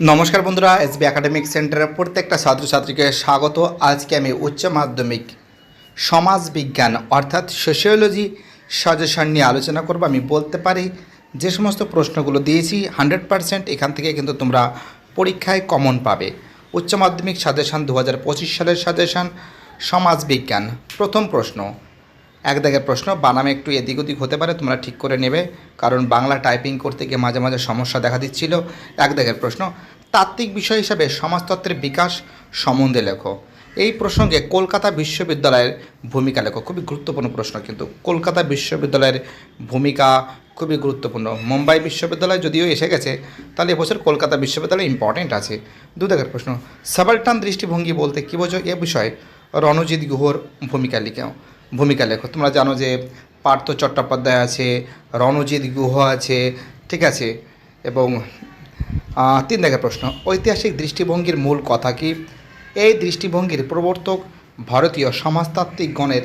নমস্কার বন্ধুরা SB academic সেন্টারের প্রত্যেকটা ছাত্রছাত্রীকে স্বাগত। আজকে আমি উচ্চ মাধ্যমিক সমাজ বিজ্ঞান অর্থাৎ সোশিওলজি সাজেশন নিয়ে আলোচনা করব। আমি বলতে পারি, যে সমস্ত প্রশ্নগুলো দিয়েছি হান্ড্রেড পারসেন্ট এখান থেকে কিন্তু তোমরা পরীক্ষায় কমন পাবে। উচ্চ মাধ্যমিক সাজেশন দু হাজার পঁচিশ সালের সাজেশন সমাজ বিজ্ঞান। প্রথম প্রশ্ন এক দাগের প্রশ্ন বানামে একটু এদিক ওদিক হতে পারে, তোমরা ঠিক করে নেবে। কারণ বাংলা টাইপিং করতে গিয়ে মাঝে মাঝে সমস্যা দেখা দিচ্ছিল। এক দাগের প্রশ্ন, তাত্ত্বিক বিষয় হিসাবে সমাজতত্ত্বের বিকাশ সম্বন্ধে লেখো। এই প্রসঙ্গে কলকাতা বিশ্ববিদ্যালয়ের ভূমিকা লেখো। খুবই গুরুত্বপূর্ণ প্রশ্ন কিন্তু। কলকাতা বিশ্ববিদ্যালয়ের ভূমিকা খুবই গুরুত্বপূর্ণ। মুম্বাই বিশ্ববিদ্যালয় যদিও এসে গেছে, তাহলে এবছর কলকাতা বিশ্ববিদ্যালয় ইম্পর্টেন্ট আছে। দু দাগের প্রশ্ন, সাবাল্টান দৃষ্টিভঙ্গি বলতে কী বোঝো? এ বিষয়ে রণজিৎ গুহর ভূমিকা লিখেও। ভূমিকা লেখো। তোমরা জানো যে পার্থ চট্টোপাধ্যায় আছে, রণজিৎ গুহ আছে, ঠিক আছে? এবং তিন দাগের প্রশ্ন, ঐতিহাসিক দৃষ্টিভঙ্গির মূল কথা কি? এই দৃষ্টিভঙ্গির প্রবর্তক ভারতীয় সমাজতাত্ত্বিকগণের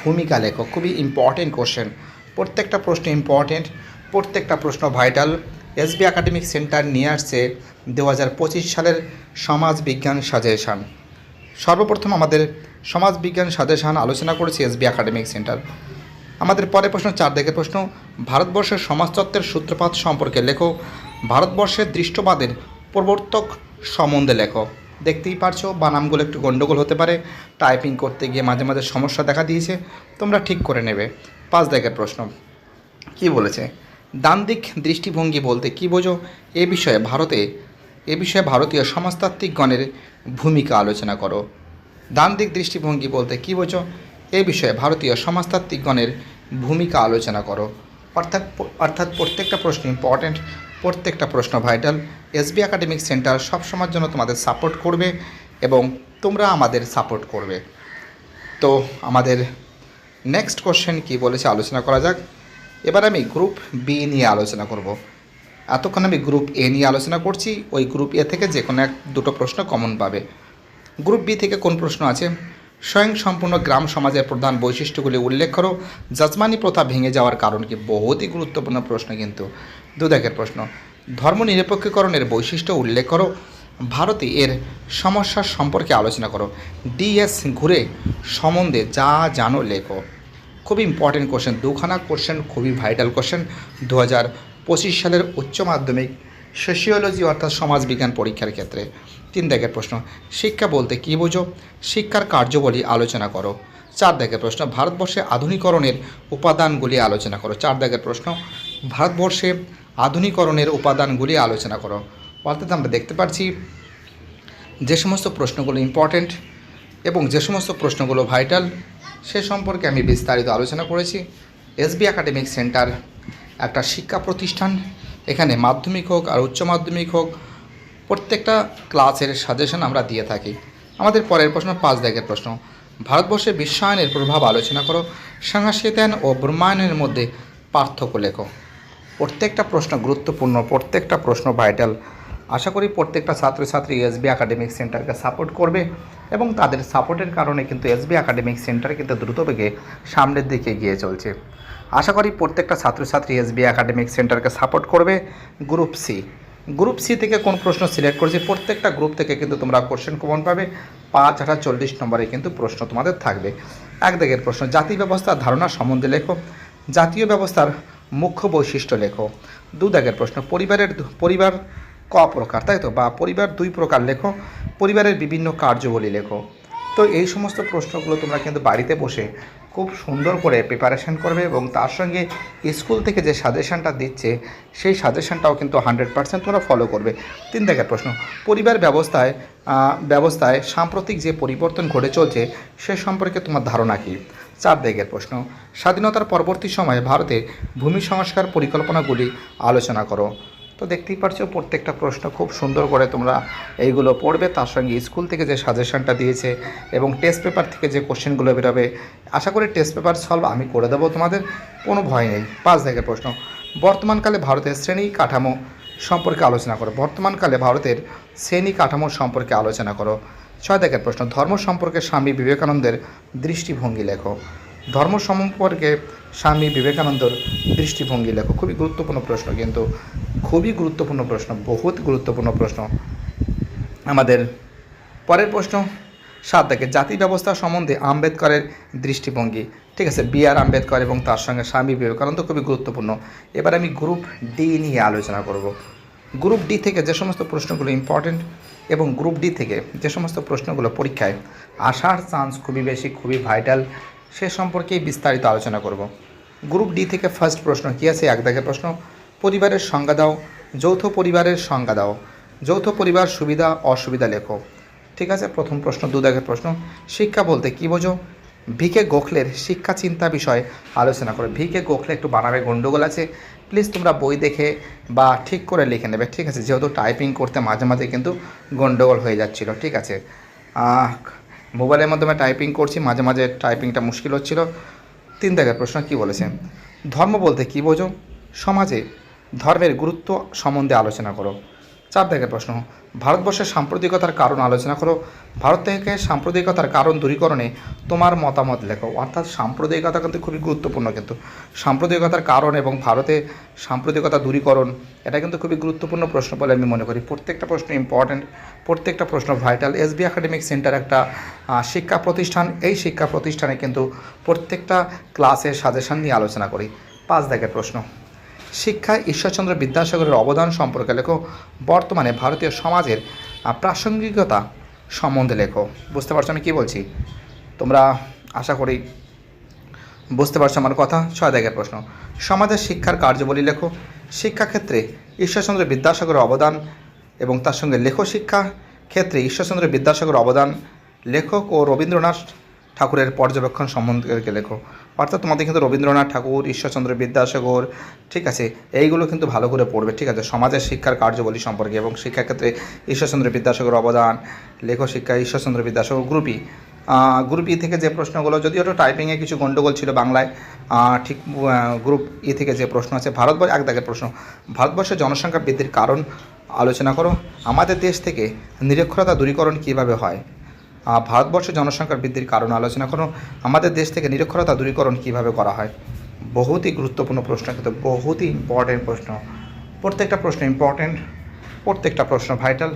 ভূমিকা লেখো। খুবই ইম্পর্টেন্ট কোশ্চেন প্রত্যেকটা প্রশ্ন ইম্পর্টেন্ট প্রত্যেকটা প্রশ্ন ভাইটাল এসবি একাডেমিক সেন্টার নিয়ে আসছে দু হাজার পঁচিশ সালের সমাজ বিজ্ঞান সাজেশন সর্বপ্রথম আমাদের সমাজবিজ্ঞান সাজেশন আলোচনা করেছে এসবি একাডেমিক সেন্টার। আমাদের পরের প্রশ্ন চার দিকের প্রশ্ন, ভারতবর্ষের সমাজতত্ত্বের সূত্রপাত সম্পর্কে লেখো। ভারতবর্ষের দৃষ্টবাদের প্রবর্তক সম্বন্ধে লেখো। দেখতেই পারছ বানামগুলো একটু গণ্ডগোল হতে পারে। টাইপিং করতে গিয়ে মাঝে মাঝে সমস্যা দেখা দিয়েছে। তোমরা ঠিক করে নেবে। পাঁচ দিকের প্রশ্ন, কি বলেছে? ডান দিক দৃষ্টিভঙ্গি বলতে কি বোঝো? এ বিষয়ে ভারতে, এ বিষয়ে ভারতীয় সমাজতাত্ত্বিকগণের ভূমিকা আলোচনা করো। ডান দিক দৃষ্টিভঙ্গি বলতে কি বোঝো? এ বিষয়ে ভারতীয় সমাজতাত্ত্বিকগণের ভূমিকা আলোচনা করো। অর্থাৎ অর্থাৎ প্রত্যেকটা প্রশ্ন ইম্পর্ট্যান্ট প্রত্যেকটা প্রশ্ন ভাইটাল এসবি একাডেমিক সেন্টার সবসময়ের জন্য তোমাদের সাপোর্ট করবে এবং তোমরা আমাদের সাপোর্ট করবে। তো আমাদের নেক্সট কোশ্চেন কি বলেছে আলোচনা করা যাক। এবার আমি গ্রুপ বি নিয়ে আলোচনা করব। এতক্ষণ আমি গ্রুপ এ নিয়ে আলোচনা করছি, ওই গ্রুপ এ থেকে যে কোনো এক, দুটো প্রশ্ন কমন পাবে। গ্রুপ বি থেকে কোন প্রশ্ন আছে? স্বয়ং সম্পূর্ণ গ্রাম সমাজের প্রধান বৈশিষ্ট্যগুলি উল্লেখ করো। যজমানি প্রথা ভেঙে যাওয়ার কারণ কি? বহুতই গুরুত্বপূর্ণ প্রশ্ন কিন্তু। দুদেখের প্রশ্ন, ধর্মনিরপেক্ষকরণের বৈশিষ্ট্য উল্লেখ করো। ভারতে এর সমস্যার সম্পর্কে আলোচনা করো। ডিএস ঘুরে সম্বন্ধে যা জানো লেখো। খুবই ইম্পর্টেন্ট কোশ্চেন দুখানা কোশ্চেন খুবই ভাইটাল কোশ্চেন দু হাজার পঁচিশ সালের উচ্চ মাধ্যমিক সোশিওলজি অর্থাৎ সমাজবিজ্ঞান পরীক্ষার ক্ষেত্রে। তিন দাগের প্রশ্ন, শিক্ষা বলতে কী বোঝো? শিক্ষার কার্যবলী আলোচনা করো। চার দাগের প্রশ্ন, ভারতবর্ষে আধুনিকরণের উপাদানগুলি আলোচনা করো। চার দাগের প্রশ্ন, ভারতবর্ষে আধুনিকরণের উপাদানগুলি আলোচনা করো। অর্থাৎ আমরা দেখতে পাচ্ছি, যে সমস্ত প্রশ্নগুলো ইম্পর্ট্যান্ট এবং যে সমস্ত প্রশ্নগুলো ভাইটাল সে সম্পর্কে আমি বিস্তারিত আলোচনা করেছি। এসবি একাডেমিক সেন্টার একটা শিক্ষা প্রতিষ্ঠান এখানে মাধ্যমিক হোক আর উচ্চ মাধ্যমিক হোক, প্রত্যেকটা ক্লাসের সাজেশন আমরা দিয়ে থাকি। আমাদের পরের প্রশ্ন, পাঁচ দাগের প্রশ্ন। ভারতবর্ষে বিশ্বায়নের প্রভাব আলোচনা করো সংস্কৃতায়ন ও ব্রহ্মায়নের মধ্যে পার্থক্য লেখো। প্রত্যেকটা প্রশ্ন গুরুত্বপূর্ণ, প্রত্যেকটা প্রশ্ন ভাইটাল আশা করি প্রত্যেকটা ছাত্রছাত্রী এসবি একাডেমিক সেন্টারকে সাপোর্ট করবে এবং তাদের সাপোর্টের কারণে কিন্তু এসবি একাডেমিক সেন্টার কিন্তু দ্রুতবেগে সামনের দিকে এগিয়ে চলছে। আশা করি প্রত্যেকটা ছাত্রছাত্রী এসবি একাডেমিক সেন্টারকে সাপোর্ট করবে। গ্রুপ সি গ্রুপ সি থেকে কোন প্রশ্ন সিলেক্ট করেছি, প্রত্যেকটা গ্রুপ থেকে কিন্তু তোমরা কোশ্চেন কমন পাবে। পাঁচ হাজার চল্লিশ নম্বরে কিন্তু প্রশ্ন তোমাদের থাকবে। এক দিকের প্রশ্ন, জাতি ব্যবস্থার ধারণা সম্বন্ধে লেখো। জাতীয় ব্যবস্থার মুখ্য বৈশিষ্ট্য লেখো। দু দাগের প্রশ্ন, পরিবারের পরিবার ক প্রকার, তাই তো? বা পরিবার দুই প্রকার লেখো, পরিবারের বিভিন্ন কার্যবলী লেখো। তো এই সমস্ত প্রশ্নগুলো তোমরা কিন্তু বাড়িতে বসে খুব সুন্দর করে প্রিপারেশন করবে এবং তার সঙ্গে স্কুল থেকে যে সাজেশনটা দিচ্ছে, সেই সাজেশনটাও কিন্তু হান্ড্রেড পার্সেন্ট তোমরা ফলো করবে। তিন দাগের প্রশ্ন, পরিবার ব্যবস্থায় ব্যবস্থায় সাম্প্রতিক যে পরিবর্তন ঘটে চলছে, সে সম্পর্কে তোমার ধারণা কী? চার দিকের প্রশ্ন, স্বাধীনতার পরবর্তী সময়ে ভারতে ভূমি সংস্কার পরিকল্পনাগুলি আলোচনা করো। তো দেখতেই পারছ, প্রত্যেকটা প্রশ্ন খুব সুন্দর করে তোমরা এইগুলো পড়বে। তার সঙ্গে স্কুল থেকে যে সাজেশনটা দিয়েছে এবং টেস্ট পেপার থেকে যে কোশ্চেনগুলো বেরোবে, আশা করি টেস্ট পেপার সলভ আমি করে দেবো তোমাদের, কোনো ভয় নেই। পাঁচ দিকের প্রশ্ন, বর্তমানকালে ভারতের শ্রেণি কাঠামো সম্পর্কে আলোচনা করো। বর্তমানকালে ভারতের শ্রেণি কাঠামো সম্পর্কে আলোচনা করো। ছয় দিকের প্রশ্ন, ধর্ম সম্পর্কে স্বামী বিবেকানন্দের দৃষ্টিভঙ্গি লেখো। ধর্ম সম্পর্কে স্বামী বিবেকানন্দর দৃষ্টিভঙ্গি লেখো। খুবই গুরুত্বপূর্ণ প্রশ্ন কিন্তু খুবই গুরুত্বপূর্ণ প্রশ্ন, বহুত গুরুত্বপূর্ণ প্রশ্ন। আমাদের পরের প্রশ্ন সাত দেখে জাতি ব্যবস্থা সম্বন্ধে আম্বেদকরের দৃষ্টিভঙ্গি। ঠিক আছে, বি আর আম্বেদকর এবং তার সঙ্গে স্বামী বিবেকানন্দ খুবই গুরুত্বপূর্ণ। এবার আমি গ্রুপ ডি নিয়ে আলোচনা করব। গ্রুপ ডি থেকে যে সমস্ত প্রশ্নগুলো ইম্পর্টেন্ট এবং গ্রুপ ডি থেকে যে সমস্ত প্রশ্নগুলো পরীক্ষায় আসার চান্স খুবই বেশি, খুবই ভাইটাল সে সম্পর্কেই বিস্তারিত আলোচনা করব। গ্রুপ ডি থেকে ফার্স্ট প্রশ্ন কী আছে? এক দাগের প্রশ্ন। পরিবারের সংজ্ঞা দাও, যৌথ পরিবারের সংজ্ঞা দাও। যৌথ পরিবার সুবিধা, অসুবিধা লেখো। ঠিক আছে? প্রথম প্রশ্ন, দু দাগের প্রশ্ন। শিক্ষা বলতে কী বোঝো? ভিকে গোখলের শিক্ষা চিন্তা বিষয়ে আলোচনা করো। ভিকে গোখলে একটু বানাবে গণ্ডগোল আছে। প্লিজ তোমরা বই দেখে বা ঠিক করে লিখে নেবে, ঠিক আছে? যেহেতু টাইপিং করতে মাঝে মাঝে কিন্তু গণ্ডগোল হয়ে যাচ্ছিল, ঠিক আছে? মোবাইলের মাধ্যমে টাইপিং করছি, মাঝে মাঝে টাইপিংটা মুশকিল হচ্ছিল। তিন দাগের প্রশ্ন, কি বলেছে? ধর্ম বলতে কী বোঝো? সমাজে ধর্মের গুরুত্ব সম্বন্ধে আলোচনা করো। চার দাগের প্রশ্ন। ভারতবর্ষের সাম্প্রতিকতার কারণ আলোচনা করো। ভারত থেকে সাম্প্রদায়িকতার কারণ দূরীকরণে তোমার মতামত লেখো। অর্থাৎ সাম্প্রদায়িকতা কিন্তু খুবই গুরুত্বপূর্ণ কিন্তু। সাম্প্রদায়িকতার কারণ এবং ভারতে সাম্প্রদায়িকতা দূরীকরণ, এটা কিন্তু খুবই গুরুত্বপূর্ণ প্রশ্ন বলে আমি মনে করি। প্রত্যেকটা প্রশ্ন ইম্পর্ট্যান্ট প্রত্যেকটা প্রশ্ন ভাইটাল এসবি একাডেমিক সেন্টার একটা শিক্ষা প্রতিষ্ঠান, এই শিক্ষা প্রতিষ্ঠানে কিন্তু প্রত্যেকটা ক্লাসের সাজেশন নিয়ে আলোচনা করি। পাঁচ দাগের প্রশ্ন। শিক্ষায় ঈশ্বরচন্দ্র বিদ্যাসাগরের অবদান সম্পর্কে লেখো। বর্তমানে ভারতীয় সমাজের প্রাসঙ্গিকতা সম্বন্ধে লেখো। বুঝতে পারছ আমি কী বলছি? তোমরা আশা করি বুঝতে পারছ আমার কথা? ছয় দাগের প্রশ্ন। সমাজের শিক্ষার কার্যবলী লেখো। শিক্ষাক্ষেত্রে ঈশ্বরচন্দ্র বিদ্যাসাগরের অবদান এবং তার সঙ্গে লেখো শিক্ষা ক্ষেত্রে ঈশ্বরচন্দ্র বিদ্যাসাগরের অবদান। লেখক ও রবীন্দ্রনাথ ঠাকুরের পর্যবেক্ষণ সম্বন্ধে লেখো। অর্থাৎ তোমাদের কিন্তু রবীন্দ্রনাথ ঠাকুর, ঈশ্বরচন্দ্র বিদ্যাসাগর, ঠিক আছে, এইগুলো কিন্তু ভালো করে পড়বে, ঠিক আছে, সমাজের শিক্ষার কার্যবলী সম্পর্কে এবং শিক্ষাক্ষেত্রে ঈশ্বরচন্দ্র বিদ্যাসাগর অবদান, লেখো শিক্ষা, ঈশ্বরচন্দ্র বিদ্যাসাগর গ্রুপই গ্রুপ ই থেকে যে প্রশ্নগুলো, যদিও ওটা টাইপিংয়ে কিছু গণ্ডগোল ছিল বাংলায় ঠিক গ্রুপ ই থেকে যে প্রশ্ন আছে, ভারতবর্ষ, এক দাগের প্রশ্ন, ভারতবর্ষের জনসংখ্যা বৃদ্ধির কারণ আলোচনা করো। আমাদের দেশ থেকে নিরক্ষরতা দূরীকরণ কীভাবে হয়? ভারতবর্ষের জনসংখ্যা বৃদ্ধির কারণ আলোচনা করো আমাদের দেশ থেকে নিরক্ষরতা দূরীকরণ কীভাবে করা হয়? বহুতই গুরুত্বপূর্ণ প্রশ্ন, কিন্তু বহুতই ইম্পর্টেন্ট প্রশ্ন। প্রত্যেকটা প্রশ্ন ইম্পর্টেন্ট প্রত্যেকটা প্রশ্ন ভাইটাল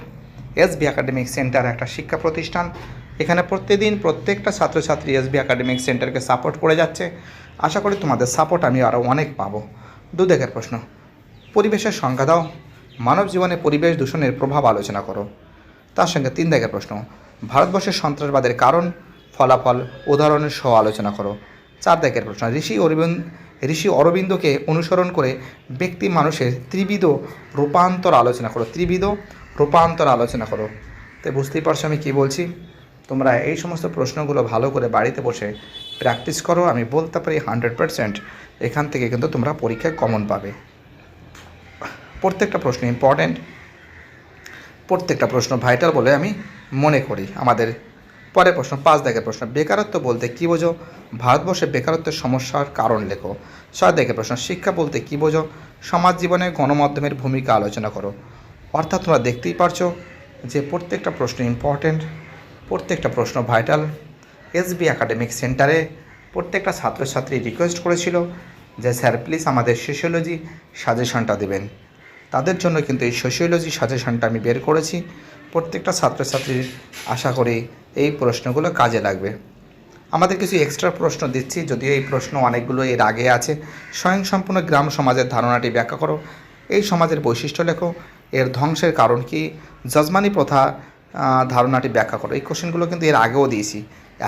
এসবি একাডেমিক সেন্টার একটা শিক্ষা প্রতিষ্ঠান। এখানে প্রতিদিন প্রত্যেকটা ছাত্রছাত্রী এসবি একাডেমিক সেন্টারকে সাপোর্ট করে যাচ্ছে। আশা করি তোমাদের সাপোর্ট আমি আরও অনেক পাবো। দু দেখের প্রশ্ন, পরিবেশের সংখ্যা দাও। মানব জীবনে পরিবেশ দূষণের প্রভাব আলোচনা করো। তার সঙ্গে তিন দেখের প্রশ্ন ভারতবর্ষের সন্ত্রাসবাদের কারণ, ফলাফল উদাহরণের সহ আলোচনা করো। চার দাগের প্রশ্ন, ঋষি অরবিন্দ, ঋষি অরবিন্দকে অনুসরণ করে ব্যক্তি মানুষের ত্রিবিধ রূপান্তর আলোচনা করো, ত্রিবিধ রূপান্তর আলোচনা করো। তো বুঝতেই পারছ আমি কী বলছি? তোমরা এই সমস্ত প্রশ্নগুলো ভালো করে বাড়িতে বসে প্র্যাকটিস করো, আমি বলতে পারি হান্ড্রেড পারসেন্ট এখান থেকে কিন্তু তোমরা পরীক্ষায় কমন পাবে। প্রত্যেকটা প্রশ্ন ইম্পর্ট্যান্ট প্রত্যেকটা প্রশ্ন ভাইটাল বলে আমি মনে করি, আমাদের পরের প্রশ্ন, পাঁচ দাগের প্রশ্ন, বেকারত্ব বলতে কী বোঝো? ভারতবর্ষে বেকারত্বের সমস্যার কারণ লেখো। ছয় দাগের প্রশ্ন, শিক্ষা বলতে কী বোঝো? সমাজ জীবনে গণমাধ্যমের ভূমিকা আলোচনা করো। অর্থাৎ তোমরা দেখতেই পারছ যে প্রত্যেকটা প্রশ্ন ইম্পর্ট্যান্ট প্রত্যেকটা প্রশ্ন ভাইটাল এসবি একাডেমিক সেন্টারে প্রত্যেকটা ছাত্রছাত্রী রিকোয়েস্ট করেছিল যে, স্যার প্লিজ আমাদের সোশিওলজি সাজেশনটা দেবেন। তাদের জন্য কিন্তু এই সোশিওলজি সাজেশনটা আমি বের করেছি। প্রত্যেকটা ছাত্রছাত্রীর আশা করি এই প্রশ্নগুলো কাজে লাগবে। আমাদের কিছু এক্সট্রা প্রশ্ন দিচ্ছি, যদিও এই প্রশ্ন অনেকগুলো এর আগে আছে। স্বয়ংসম্পূর্ণ গ্রাম সমাজের ধারণাটি ব্যাখ্যা করো। এই সমাজের বৈশিষ্ট্য লেখো। এর ধ্বংসের কারণ কি? যজমানি প্রথা ধারণাটি ব্যাখ্যা করো। এই কোশ্চেনগুলো কিন্তু এর আগেও দিয়েছি।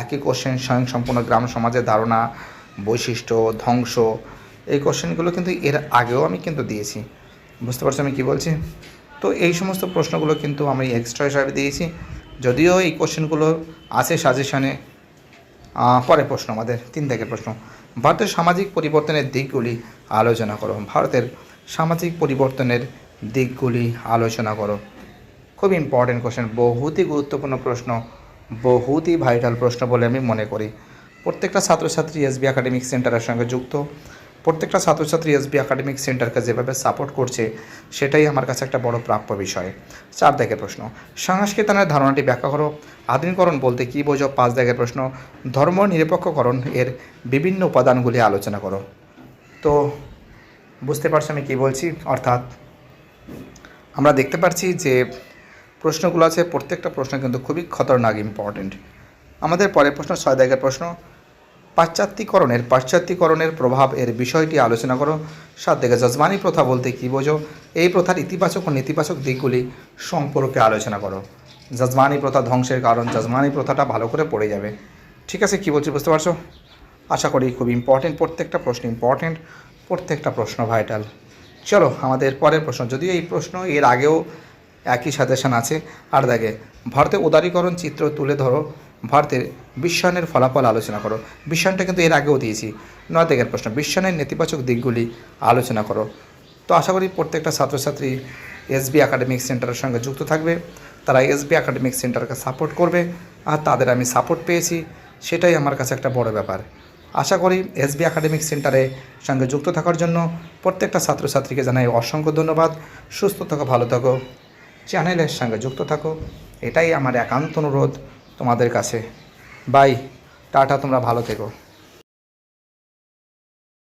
একই কোশ্চেন স্বয়ংসম্পূর্ণ গ্রাম সমাজের ধারণা, বৈশিষ্ট্য, ধ্বংস, এই কোশ্চেনগুলো কিন্তু এর আগেও আমি কিন্তু দিয়েছি। বুঝতে পারছ আমি কী বলছি? তো এই সমস্ত প্রশ্নগুলো কিন্তু আমি এক্সট্রা হিসাবে দিয়েছি। যদিও এই কোশ্চেনগুলো আছে সাজেশনে পরে প্রশ্ন, আমাদের তিন থেকে প্রশ্ন। ভারতের সামাজিক পরিবর্তনের দিকগুলি আলোচনা করো। ভারতের সামাজিক পরিবর্তনের দিকগুলি আলোচনা করো। খুব ইম্পর্টেন্ট কোশ্চেন বহুতই গুরুত্বপূর্ণ প্রশ্ন বহুতই ভাইটাল প্রশ্ন বলে আমি মনে করি। প্রত্যেকটা ছাত্রছাত্রী এসবি একাডেমিক সেন্টারের সঙ্গে যুক্ত। প্রত্যেকটা ছাত্রছাত্রী এসবি একাডেমিক সেন্টারকে যেভাবে সাপোর্ট করছে, সেটাই আমার কাছে একটা বড় প্রাপ্য বিষয়। চার দাগের প্রশ্ন সংস্কৃতানের ধারণাটি ব্যাখ্যা করো। আধুনিকরণ বলতে কী বোঝো? পাঁচ দাগের প্রশ্ন, ধর্ম নিরপেক্ষকরণ এর বিভিন্ন উপাদানগুলি আলোচনা করো। তো বুঝতে পারছ আমি কী বলছি? অর্থাৎ আমরা দেখতে পাচ্ছি যে প্রশ্নগুলো আছে, প্রত্যেকটা প্রশ্ন কিন্তু খুবই খতরনাক ইম্পর্টেন্ট আমাদের পরের প্রশ্ন ছয় দাগের প্রশ্ন পাশ্চাত্যিকরণের পাশ্চাত্যিকরণের প্রভাব এর বিষয়টি আলোচনা করো। সাত দিকে যজমানি প্রথা বলতে কী বোঝো? এই প্রথার ইতিবাচক ও নেতিবাচক দিকগুলি সম্পর্কে আলোচনা করো। যজমানি প্রথা ধ্বংসের কারণ, যজমানি প্রথাটা ভালো করে পড়ে যাবে। ঠিক আছে, কী বলছি বুঝতে পারছ? আশা করি খুব ইম্পর্টেন্ট প্রত্যেকটা প্রশ্ন ইম্পর্টেন্ট প্রত্যেকটা প্রশ্ন ভাইটাল চলো, আমাদের পরের প্রশ্ন। যদিও এই প্রশ্ন এর আগেও একই সাজেশন আছে। আর দেখে ভারতের উদারীকরণ চিত্র তুলে ধরো। ভারতের বিশ্বায়নের ফলাফল আলোচনা করো। বিশ্বায়নটা কিন্তু এর আগেও দিয়েছি। নয় দিকের প্রশ্ন বিশ্বায়নের নেতিবাচক দিকগুলি আলোচনা করো। তো আশা করি প্রত্যেকটা ছাত্রছাত্রী এসবি একাডেমিক সেন্টারের সঙ্গে যুক্ত থাকবে। তারা এসবি একাডেমিক সেন্টারকে সাপোর্ট করবে আর তাদের আমি সাপোর্ট পেয়েছি। সেটাই আমার কাছে একটা বড় ব্যাপার। আশা করি এসবি একাডেমিক সেন্টারে সঙ্গে যুক্ত থাকার জন্য প্রত্যেকটা ছাত্রছাত্রীকে জানাই অসংখ্য ধন্যবাদ। সুস্থ থাকো, ভালো থাকো। চ্যানেলের সঙ্গে যুক্ত থাকো। এটাই আমার একান্ত অনুরোধ তোমাদের কাছে। বাই টাটা তোমরা ভালো থেকো।